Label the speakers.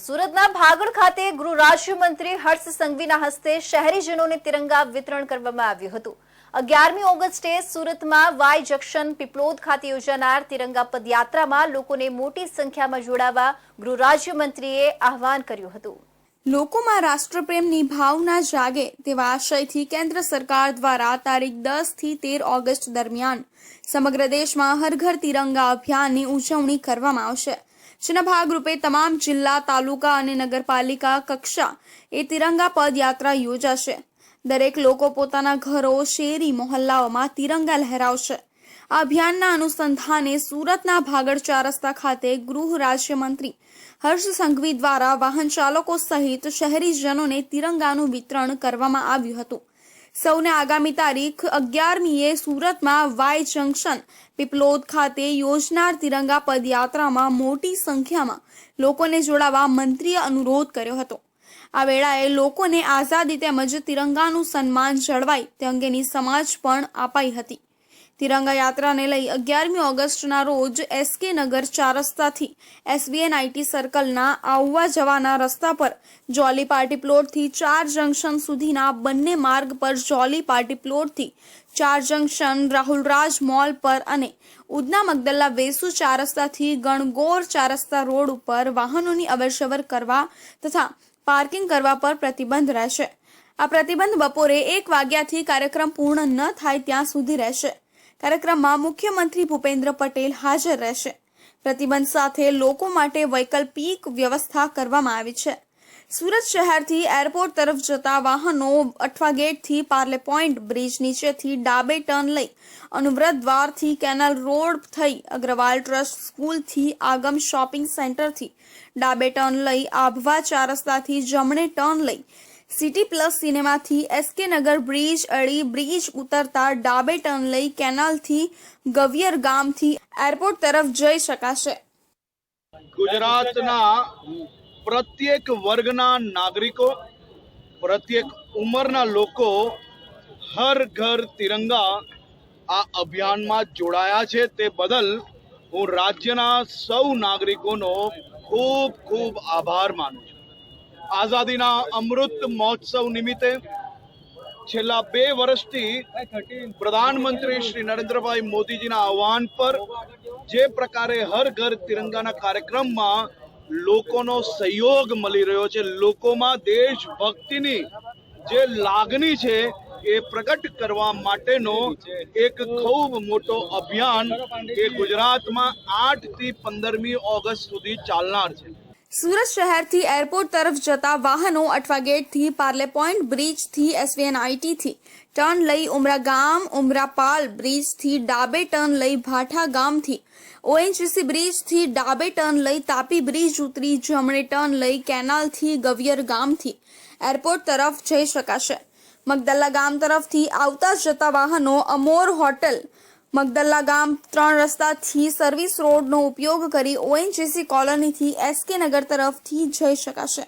Speaker 1: સુરતના ભાગળ ખાતે ગૃહ રાજ્યમંત્રી હર્ષ સંઘવીના હસ્તે શહેરીજનોને તિરંગા વિતરણ કરવામાં આવ્યું હતું. અગિયારમી ઓગસ્ટે સુરતમાં વાય જંકશન પીપલોદ ખાતે યોજાનાર તિરંગા પદયાત્રામાં લોકોને મોટી સંખ્યામાં જોડાવા ગૃહ રાજ્યમંત્રીએ આહવાન કર્યું હતું.
Speaker 2: લોકોમાં રાષ્ટ્રપ્રેમની ભાવના જાગે તેવા આશયથી કેન્દ્ર સરકાર દ્વારા તારીખ દસથી તેર ઓગસ્ટ દરમિયાન સમગ્ર દેશમાં હર ઘર તિરંગા અભિયાનની ઉજવણી કરવામાં આવશે. જેના ભાગરૂપે તમામ જિલ્લા, તાલુકા અને નગરપાલિકા કક્ષા એ તિરંગા પદયાત્રા યોજાશે. દરેક લોકો પોતાના ઘરો, શેરી, મોહલ્લાઓમાં તિરંગા લહેરાવશે. આ અભિયાનના અનુસંધાને સુરતના ભાગળ ચાર રસ્તા ખાતે ગૃહ રાજ્યમંત્રી હર્ષ સંઘવી દ્વારા વાહન ચાલકો સહિત શહેરીજનોને તિરંગાનું વિતરણ કરવામાં આવ્યું હતું. સૌને આગામી તારીખ અગિયારમીએ સુરતમાં વાય જંકશન પીપલોદ ખાતે યોજનાર તિરંગા પદયાત્રામાં મોટી સંખ્યામાં લોકોને જોડાવા મંત્રીએ અનુરોધ કર્યો હતો. આ વેળાએ લોકોને આઝાદી તેમજ તિરંગાનું સન્માન જળવાય તે અંગેની સમાજ પણ અપાઈ હતી. તિરંગા યાત્રાને લઈ અગિયારમી ઓગસ્ટના રોજ એસકે નગર ચાર રસ્તાથી એસબીએન આઈટી સર્કલના આવવા જવાના રસ્તા પર જોલી પાર્ટી પ્લોટથી ચાર જંકશન સુધીના બંને માર્ગ પર જોલી પાર્ટી પ્લોટથી ચાર જંકશન રાહુલરાજ મોલ પર અને ઉદના મગદલ્લા વેસુ ચાર રસ્તાથી ગણગોર ચાર રસ્તા રોડ ઉપર વાહનોની અવરજવર કરવા તથા પાર્કિંગ કરવા પર પ્રતિબંધ રહેશે. આ પ્રતિબંધ બપોરે એક વાગ્યાથી કાર્યક્રમ પૂર્ણ ન થાય ત્યાં સુધી રહેશે. કાર્યક્રમમાં મુખ્યમંત્રી ભૂપેન્દ્ર પટેલ હાજર રહેશે. પ્રતિબંધ સાથે લોકો માટે વૈકલ્પિક વ્યવસ્થા કરવામાં આવી છે. સુરત શહેરથી એરપોર્ટ તરફ જતા વાહનો અઠવા ગેટથી પાર્લે પોઈન્ટ બ્રિજ નીચેથી ડાબે ટર્ન લઈ અનુવ્રત દ્વારથી કેનાલ રોડ થઈ અગ્રવાલ ટ્રસ્ટ સ્કૂલથી આગમ શોપિંગ સેન્ટરથી ડાબે ટર્ન લઈ આભવા ચાર રસ્તાથી જમણે ટર્ન લઈ સિટી પ્લસ સિનેમાથી એસકે નગર બ્રિજ અડી બ્રિજ ઉતરતા ડાબે ટર્ન લઈ કેનાલથી ગવિયર ગામથી એરપોર્ટ તરફ જઈ શકાશે.
Speaker 3: ગુજરાતના પ્રત્યેક વર્ગના નાગરિકો, પ્રત્યેક ઉંમરના લોકો હર ઘર તિરંગા આ અભિયાનમાં જોડાયા છે. તે બદલ હું રાજ્યના સૌ નાગરિકોનો ખૂબ ખૂબ આભાર માનું છું. આઝાદીના અમૃત મહોત્સવ નિમિત્તે છેલ્લા બે વર્ષથી પ્રધાનમંત્રી શ્રી નરેન્દ્રભાઈ મોદીજીના આહવાન પર જે પ્રકારે હર ઘર તિરંગાના કાર્યક્રમમાં લોકોનો સહયોગ મળી રહ્યો છે, લોકોમાં દેશભક્તિની જે લાગણી છે એ પ્રગટ કરવા માટેનો એક ખૂબ મોટો અભિયાન એ ગુજરાતમાં આઠથી પંદરમી ઓગસ્ટ સુધી ચાલનાર છે.
Speaker 2: સુરત શહેરથી એરપોર્ટ તરફ જતા વાહનો અઠવા ગેટથી, પાર્લે પોઈન્ટ બ્રિજથી એસવીએન આઈટીથી ટર્ન લઈ ઉમરા ગામ ઉમરાપાલ બ્રિજથી, ડાબે ટર્ન લઈ ભાઠા ગામથી. ઓએનજીસી બ્રિજથી ડાબે ટર્ન લઈ તાપી બ્રિજ ઉતરી, જમણે ટર્ન લઈ કેનાલથી ગવિયર ગામથી. એરપોર્ટ તરફ જઈ શકાશે. મગદલ્લા ગામ તરફથી આવતા જતા વાહનો અમોર હોટલ મગદલ્લા ગામ ત્રણ રસ્તાથી સર્વિસ રોડનો ઉપયોગ કરી ઓએનજીસી કોલોનીથી એસકે નગર તરફથી જઈ શકાશે.